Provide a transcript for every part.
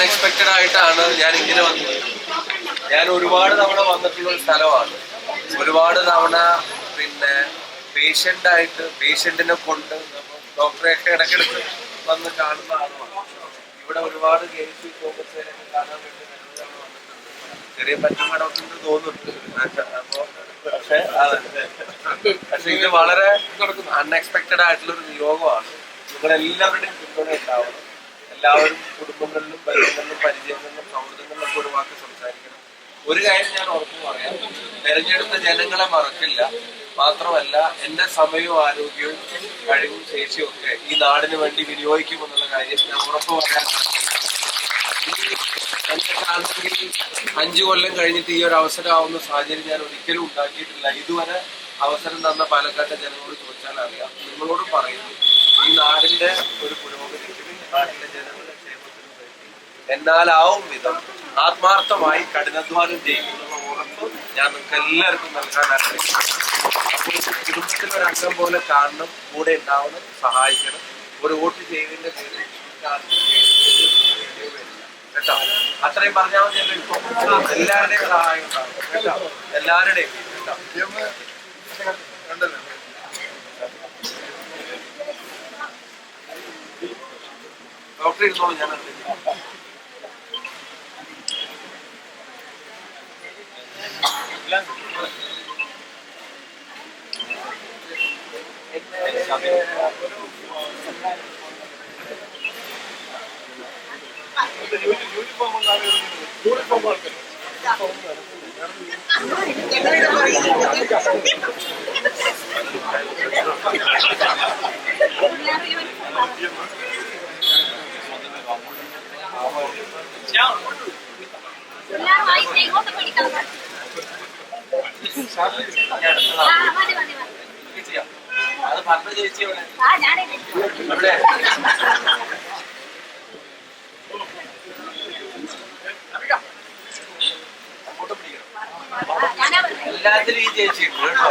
Unexpected ആയിട്ടാണ് ഞാൻ ഇങ്ങനെ വന്നത്. ഞാൻ ഒരുപാട് തവണ വന്നിട്ടുള്ള ഒരു സ്ഥലമാണ്. ഒരുപാട് തവണ പിന്നെ പേഷ്യന്റ് ആയിട്ട് പേഷ്യന്റിനെ കൊണ്ട് ഡോക്ടറെയൊക്കെ ഇടയ്ക്കിടയ്ക്ക് വന്ന് കാണുന്ന ആളുമാണ് ഇവിടെ ഒരുപാട് കേസ് പോകുന്നത് കാണാൻ വേണ്ടി വന്നിട്ടുണ്ട്. ചെറിയ പറ്റുമടൊക്കെ തോന്നുന്നുണ്ട്. അപ്പോ പക്ഷേ അതെ. പക്ഷെ ഇത് വളരെ അൺഎക്സ്പെക്റ്റഡ് ആയിട്ടുള്ള ഒരു നിയോഗമാണ്. നിങ്ങളെല്ലാവരുടെയും പിന്തുണ ഉണ്ടാവണം എല്ലാവരും കുടുംബങ്ങളിലും ബന്ധങ്ങളിലും പരിചയങ്ങളിലും സൗഹൃദങ്ങളിലും ഒക്കെ ഒരു വാക്ക് സംസാരിക്കണം. ഒരു കാര്യം ഞാൻ ഉറപ്പ് പറയാം. തെരഞ്ഞെടുത്ത ജനങ്ങളെ മറക്കില്ല. മാത്രമല്ല എന്റെ സമയവും ആരോഗ്യവും കഴിവും ശേഷിയും ഒക്കെ ഈ നാടിന് വേണ്ടി വിനിയോഗിക്കുമെന്നുള്ള കാര്യം ഞാൻ ഉറപ്പ് പറയാൻ അഞ്ചു കൊല്ലം കഴിഞ്ഞിട്ട് ഈ ഒരു അവസരമാവുന്ന സാഹചര്യം ഞാൻ ഒരിക്കലും ഉണ്ടാക്കിയിട്ടില്ല. ഇതുവരെ അവസരം തന്ന പാലക്കാട്ടെ ജനങ്ങളോട് ചോദിച്ചാൽ അറിയാം. നിങ്ങളോട് പറയുന്നു ഈ നാടിന്റെ ഒരു പുരോഗതിക്ക് നാട്ടിലെ ജനങ്ങളുടെ എന്നാലാവും വിധം ആത്മാർത്ഥമായി കഠിനാധ്വാനം ചെയ്യുമെന്നുള്ള ഉറപ്പ് ഞാൻ നിങ്ങൾക്ക് എല്ലാവർക്കും നൽകാൻ ആഗ്രഹിക്കുന്നു കുടുംബത്തിലെ ഒരു അംഗം പോലെ കാണണം കൂടെ ഉണ്ടാവണം സഹായിക്കണം. ഒരു വോട്ട് ചെയ്തതിന്റെ വരില്ല. കേട്ടോ? അത്രയും പറഞ്ഞാൽ മതി എല്ലാവരുടെയും സഹായം കേട്ടോ? എല്ലാവരുടെയും കേട്ടോ? ഡോക്ടർ ഇരുന്നോളൂ ഞാൻ എല്ലാവരും വായിച്ച് ഇങ്ങോട്ട് പിടിക്കണം ആ മതി മതി മതി ചെയ്യാം അത് പണ്ട് അവിടെ എല്ലാത്തിലും ഈ ചേച്ചി കേട്ടോ.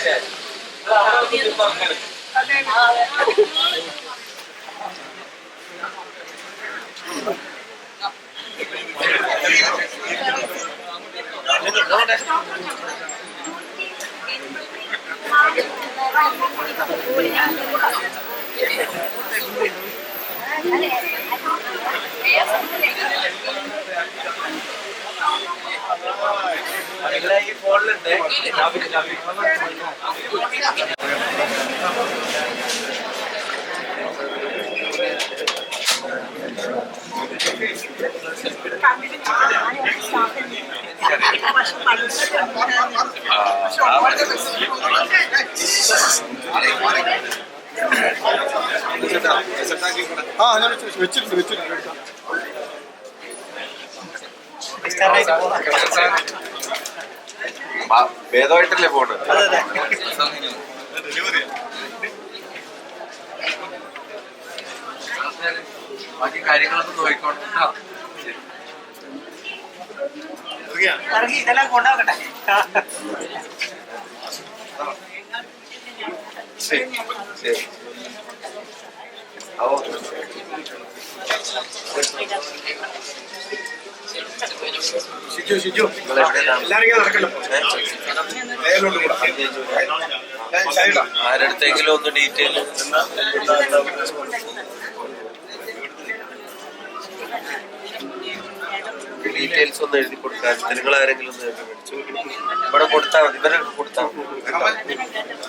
ഇത് ശരിയായി. ഇത് അവിടെ ഒന്ന് പറഞ്ഞേരെ. നിങ്ങളെ ഈ ഫോണിലുണ്ട് ആ ഞാൻ വെച്ചിട്ടുണ്ട് വെച്ചിട്ടുണ്ട്. എടുക്കാം ഭേദമായിട്ടല്ലേ പോണ് ബാക്കി കാര്യങ്ങളൊക്കെ നോക്കിക്കോട്ടെ. ഇറങ്ങി ഇതെല്ലാം കൊണ്ടാവട്ടെ ശരി ശരി. ഷിജു ഷിജു ഞാൻ സൈഡാ ആരടുത്തെങ്കിലും ഒന്ന് ഡീറ്റെയിൽ ഡീറ്റെയിൽസ് ഒന്ന് എഴുതി കൊടുക്കാൻ നിങ്ങൾ ആരെങ്കിലും ഒന്ന് ഇവിടെ കൊടുത്താൽ മതി. ഇവരെ കൊടുത്താൽ മതി.